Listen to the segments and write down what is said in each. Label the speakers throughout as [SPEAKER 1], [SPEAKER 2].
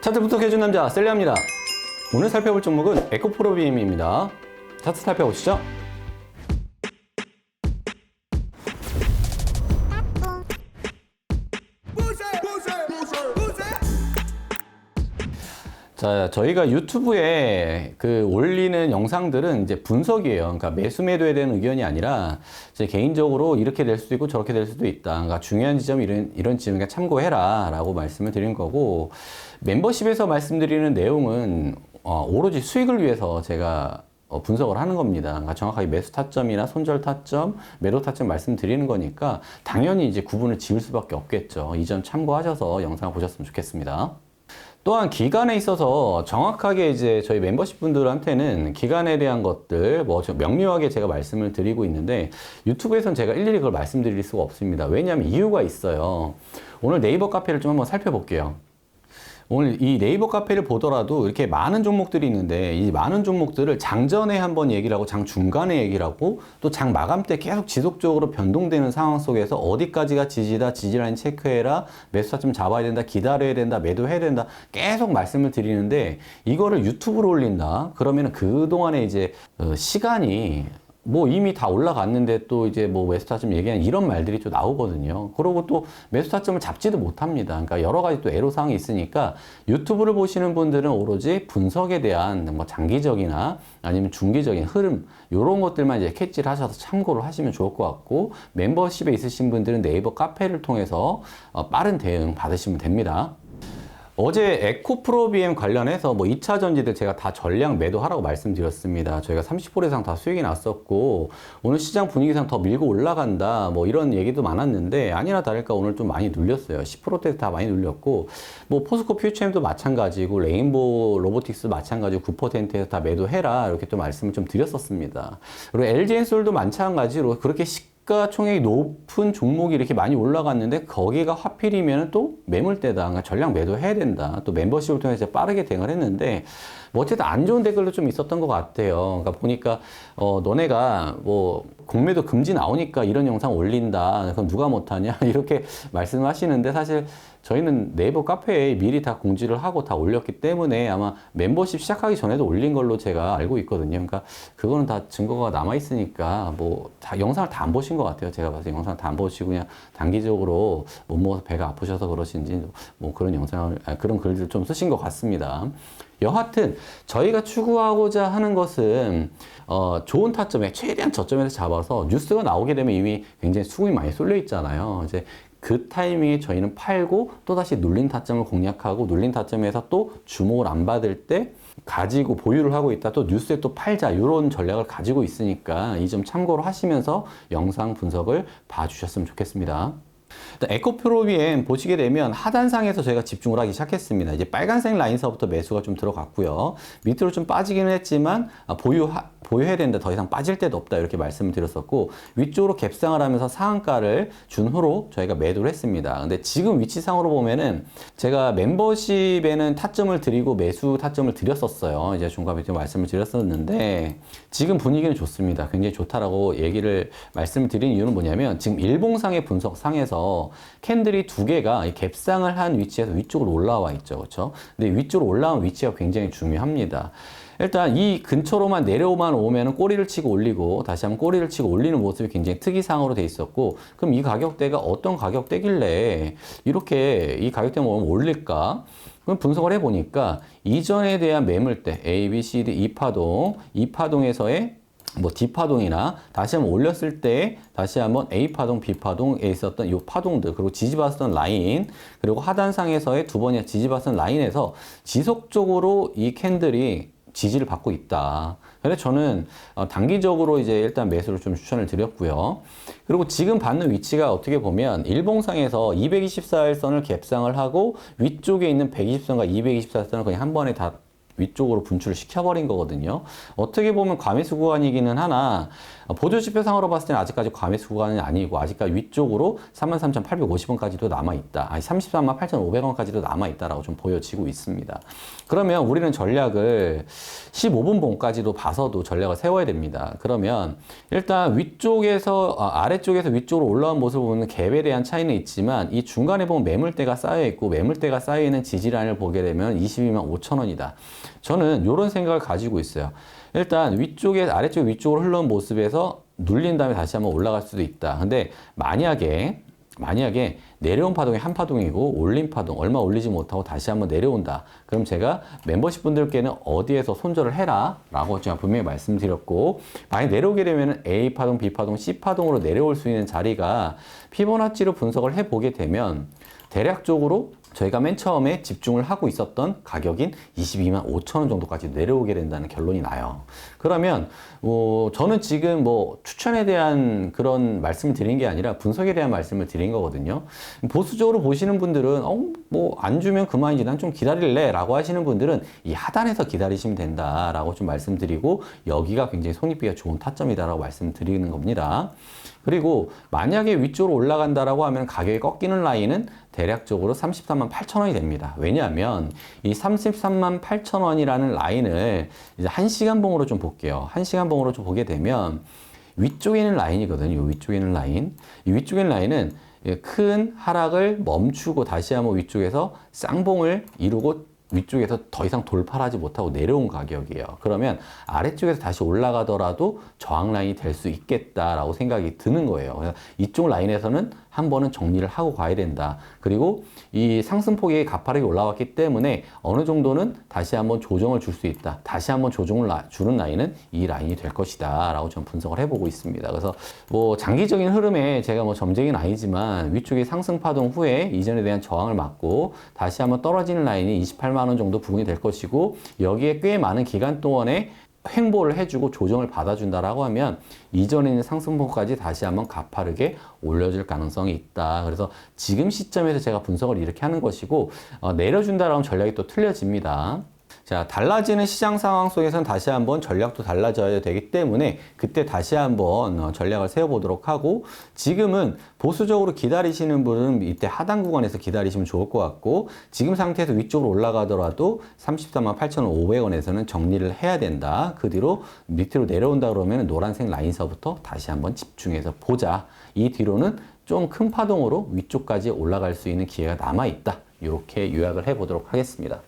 [SPEAKER 1] 차트 분석해준 남자 셀리입니다. 오늘 살펴볼 종목은 에코프로비엠입니다. 차트 살펴보시죠. 자, 저희가 유튜브에 그 올리는 영상들은 이제 분석이에요. 그러니까 매수 매도에 대한 의견이 아니라 제 개인적으로 이렇게 될 수도 있고 저렇게 될 수도 있다. 그러니까 중요한 지점 이런 이런 지점에 참고해라라고 말씀을 드린 거고 멤버십에서 말씀드리는 내용은 어, 오로지 수익을 위해서 제가 어, 분석을 하는 겁니다. 그러니까 정확하게 매수 타점이나 손절 타점, 매도 타점 말씀드리는 거니까 당연히 이제 구분을 지을 수밖에 없겠죠. 이 점 참고하셔서 영상을 보셨으면 좋겠습니다. 또한 기간에 있어서 정확하게 이제 저희 멤버십 분들한테는 기간에 대한 것들 뭐 좀 명료하게 제가 말씀을 드리고 있는데 유튜브에선 제가 일일이 그걸 말씀드릴 수가 없습니다. 왜냐하면 이유가 있어요. 오늘 네이버 카페를 좀 한번 살펴볼게요. 오늘 이 네이버 카페를 보더라도 이렇게 많은 종목들이 있는데 이 많은 종목들을 장전에 한번 얘기를 하고 장 중간에 얘기를 하고 또 장 마감 때 계속 지속적으로 변동되는 상황 속에서 어디까지가 지지다 지지라인 체크해라 매수 타점 잡아야 된다 기다려야 된다 매도해야 된다 계속 말씀을 드리는데 이거를 유튜브로 올린다. 그러면 그동안에 이제 어, 시간이 뭐 이미 다 올라갔는데 또 이제 뭐 매수 타점 얘기하는 이런 말들이 또 나오거든요. 그리고 또 매수 타점을 잡지도 못합니다. 그러니까 여러 가지 또 애로사항이 있으니까 유튜브를 보시는 분들은 오로지 분석에 대한 뭐 장기적이나 아니면 중기적인 흐름 이런 것들만 이제 캐치를 하셔서 참고를 하시면 좋을 것 같고 멤버십에 있으신 분들은 네이버 카페를 통해서 어, 빠른 대응 받으시면 됩니다. 어제 에코프로비엠 관련해서 뭐 2차 전지들 제가 다 전량 매도하라고 말씀드렸습니다. 저희가 30% 이상 다 수익이 났었고 오늘 시장 분위기상 더 밀고 올라간다 뭐 이런 얘기도 많았는데 아니나 다를까 오늘 좀 많이 눌렸어요. 10%대 다 많이 눌렸고 뭐 포스코 퓨처엠도 마찬가지고 레인보우 로보틱스 마찬가지고 9%에서 다 매도해라 이렇게 또 말씀을 좀 드렸었습니다. 그리고 LG엔솔도 마찬가지로 그렇게 시 시가 총액이 높은 종목이 이렇게 많이 올라갔는데 거기가 하필이면 또 매물대다. 그러니까 전량 매도해야 된다. 또 멤버십을 통해서 빠르게 대응을 했는데 뭐 어쨌든 안 좋은 댓글도 좀 있었던 것 같아요. 그러니까 보니까 어 너네가 뭐 공매도 금지 나오니까 이런 영상 올린다. 그럼 누가 못하냐 이렇게 말씀하시는데 사실 저희는 네이버 카페에 미리 다 공지를 하고 다 올렸기 때문에 아마 멤버십 시작하기 전에도 올린 걸로 제가 알고 있거든요. 그러니까 그거는 다 증거가 남아 있으니까 뭐 다 영상을 다 안 보신 것 같아요. 제가 봐서 영상 다 안 보시고 그냥 단기적으로 못 먹어서 배가 아프셔서 그러신지 뭐 그런 영상을 아, 그런 글들 좀 쓰신 것 같습니다. 여하튼 저희가 추구하고자 하는 것은 어, 좋은 타점에 최대한 저점에서 잡아 서 뉴스가 나오게 되면 이미 굉장히 수급이 많이 쏠려 있잖아요. 이제 그 타이밍에 저희는 팔고 또다시 눌린 타점을 공략하고 눌린 타점에서 또 주목을 안 받을 때 가지고 보유를 하고 있다 또 뉴스에 또 팔자 이런 전략을 가지고 있으니까 이 점 참고로 하시면서 영상 분석을 봐주셨으면 좋겠습니다. 에코프로비엠 보시게 되면 하단상에서 저희가 집중을 하기 시작했습니다. 이제 빨간색 라인서부터 매수가 좀 들어갔고요. 밑으로 좀 빠지기는 했지만 아, 보유 보유해야 된다. 더 이상 빠질 데도 없다. 이렇게 말씀을 드렸었고 위쪽으로 갭상을 하면서 상한가를 준 후로 저희가 매도를 했습니다. 근데 지금 위치상으로 보면은 제가 멤버십에는 타점을 드리고 매수 타점을 드렸었어요. 이제 중간에 좀 말씀을 드렸었는데 지금 분위기는 좋습니다. 굉장히 좋다라고 얘기를 말씀을 드린 이유는 뭐냐면 지금 일봉상의 분석상에서 캔들이 두 개가 갭상을 한 위치에서 위쪽으로 올라와 있죠. 그렇죠? 근데 위쪽으로 올라온 위치가 굉장히 중요합니다. 일단 이 근처로만 내려오만 오면은 꼬리를 치고 올리고 다시 한번 꼬리를 치고 올리는 모습이 굉장히 특이상으로 돼 있었고 그럼 이 가격대가 어떤 가격대길래 이렇게 이 가격대 모으면 올릴까? 그럼 분석을 해보니까 이전에 대한 매물대 A, B, C, D 2파동, 2파동에서의 뭐 D파동이나 다시 한번 올렸을 때 다시 한번 A파동, B파동에 있었던 이 파동들 그리고 지지받았던 라인 그리고 하단상에서의 두 번의 지지받았던 라인에서 지속적으로 이 캔들이 지지를 받고 있다. 그래서 저는 어, 단기적으로 이제 일단 매수를 좀 추천을 드렸고요. 그리고 지금 받는 위치가 어떻게 보면 일봉상에서 224일선을 갭상을 하고 위쪽에 있는 120선과 224선을 그냥 한 번에 다 위쪽으로 분출을 시켜버린 거거든요. 어떻게 보면 과매수 구간이기는 하나 어, 보조 지표상으로 봤을 때는 아직까지 과매수 구간은 아니고 아직까지 위쪽으로 33,850원까지도 남아 있다. 아니 33만 8,500원까지도 남아 있다라고 좀 보여지고 있습니다. 그러면 우리는 전략을 15분 봉까지도 봐서도 전략을 세워야 됩니다. 그러면 일단 위쪽에서 아, 아래쪽에서 위쪽으로 올라온 모습을 보면 갭에 대한 차이는 있지만 이 중간에 보면 매물대가 쌓여 있고 매물대가 쌓여 있는 지지라인을 보게 되면 22만 5천 원이다. 저는 이런 생각을 가지고 있어요. 일단 위쪽에 아래쪽 위쪽으로 흘러온 모습에서 눌린 다음에 다시 한번 올라갈 수도 있다. 근데 만약에 만약에 내려온 파동이 한 파동이고 올린 파동 얼마 올리지 못하고 다시 한번 내려온다. 그럼 제가 멤버십 분들께는 어디에서 손절을 해라 라고 제가 분명히 말씀드렸고 만약 내려오게 되면 A 파동, B 파동, C 파동으로 내려올 수 있는 자리가 피보나치로 분석을 해보게 되면 대략적으로 저희가 맨 처음에 집중을 하고 있었던 가격인 22만 5천 원 정도까지 내려오게 된다는 결론이 나요. 그러면 뭐 저는 지금 뭐 추천에 대한 그런 말씀을 드린 게 아니라 분석에 대한 말씀을 드린 거거든요. 보수적으로 보시는 분들은 어 뭐 안 주면 그만이지 난 좀 기다릴래라고 하시는 분들은 이 하단에서 기다리시면 된다라고 좀 말씀드리고 여기가 굉장히 손익비가 좋은 타점이다라고 말씀드리는 겁니다. 그리고 만약에 위쪽으로 올라간다라고 하면 가격이 꺾이는 라인은 대략적으로 33만 8천 원이 됩니다. 왜냐하면 이 33만 8천 원이라는 라인을 이제 한 시간 봉으로 좀 볼게요. 한 시간 봉으로 좀 보게 되면 위쪽에 있는 라인이거든요. 이 위쪽에 있는 라인. 이 위쪽에 있는 라인은 큰 하락을 멈추고 다시 한번 위쪽에서 쌍봉을 이루고 위쪽에서 더 이상 돌파를 하지 못하고 내려온 가격이에요. 그러면 아래쪽에서 다시 올라가더라도 저항 라인이 될 수 있겠다라고 생각이 드는 거예요. 이쪽 라인에서는 한 번은 정리를 하고 가야 된다. 그리고 이 상승폭이 가파르게 올라왔기 때문에 어느 정도는 다시 한번 조정을 줄 수 있다. 다시 한번 조정을 라- 주는 라인은 이 라인이 될 것이다. 라고 좀 분석을 해보고 있습니다. 그래서 뭐 장기적인 흐름에 제가 뭐 점쟁이는 아니지만 위쪽에 상승 파동 후에 이전에 대한 저항을 막고 다시 한번 떨어지는 라인이 28만 원 정도 부분이 될 것이고 여기에 꽤 많은 기간 동안에 횡보를 해주고 조정을 받아준다라고 하면 이전에 있는 상승폭까지 다시 한번 가파르게 올려줄 가능성이 있다. 그래서 지금 시점에서 제가 분석을 이렇게 하는 것이고 어, 내려준다라는 전략이 또 틀려집니다. 자, 달라지는 시장 상황 속에서는 다시 한번 전략도 달라져야 되기 때문에 그때 다시 한번 어, 전략을 세워보도록 하고 지금은 보수적으로 기다리시는 분은 이때 하단 구간에서 기다리시면 좋을 것 같고 지금 상태에서 위쪽으로 올라가더라도 34만 8,500원에서는 정리를 해야 된다. 그 뒤로 밑으로 내려온다 그러면 노란색 라인서부터 다시 한번 집중해서 보자. 이 뒤로는 좀 큰 파동으로 위쪽까지 올라갈 수 있는 기회가 남아 있다. 이렇게 요약을 해보도록 하겠습니다.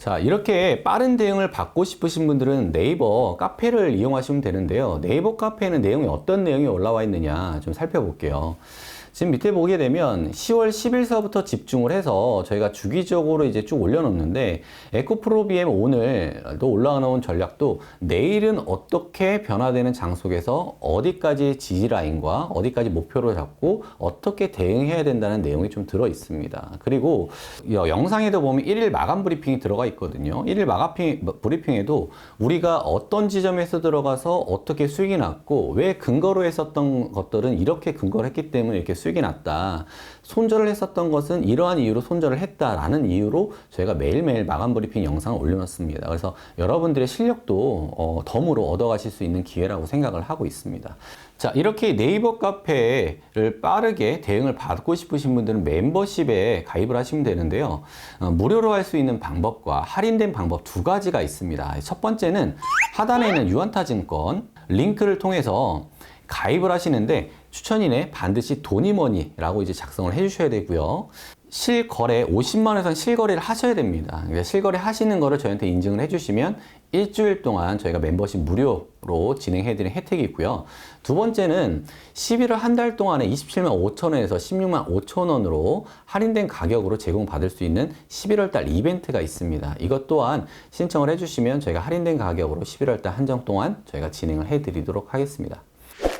[SPEAKER 1] 자, 이렇게 빠른 대응을 받고 싶으신 분들은 네이버 카페를 이용하시면 되는데요. 네이버 카페에는 내용이 어떤 내용이 올라와 있느냐 좀 살펴볼게요. 지금 밑에 보게 되면 10월 10일서부터 집중을 해서 저희가 주기적으로 이제 쭉 올려놓는데 에코프로비엠 오늘도 올라온 전략도 내일은 어떻게 변화되는 장 속에서 어디까지 지지라인과 어디까지 목표를 잡고 어떻게 대응해야 된다는 내용이 좀 들어 있습니다. 그리고 이 영상에도 보면 1일 마감 브리핑이 들어가 있거든요. 1일 마감 브리핑에도 우리가 어떤 지점에서 들어가서 어떻게 수익이 났고 왜 근거로 했었던 것들은 이렇게 근거를 했기 때문에 이렇게 수익이 났다. 손절을 했었던 것은 이러한 이유로 손절을 했다라는 이유로 저희가 매일매일 마감 브리핑 영상을 올려놨습니다. 그래서 여러분들의 실력도 어, 덤으로 얻어가실 수 있는 기회라고 생각을 하고 있습니다. 자, 이렇게 네이버 카페를 빠르게 대응을 받고 싶으신 분들은 멤버십에 가입을 하시면 되는데요. 어, 무료로 할 수 있는 방법과 할인된 방법 두 가지가 있습니다. 첫 번째는 하단에 있는 유한타 증권 링크를 통해서 가입을 하시는데 추천인에 반드시 도니머니라고 이제 작성을 해주셔야 되고요. 실거래 50만 원 이상 실거래를 하셔야 됩니다. 그러니까 실거래 하시는 거를 저희한테 인증을 해주시면 일주일 동안 저희가 멤버십 무료로 진행해드리는 혜택이 있고요. 두 번째는 11월 한 달 동안에 27만 5천 원에서 16만 5천 원으로 할인된 가격으로 제공받을 수 있는 11월 달 이벤트가 있습니다. 이것 또한 신청을 해주시면 저희가 할인된 가격으로 11월 달 한정 동안 저희가 진행을 해드리도록 하겠습니다.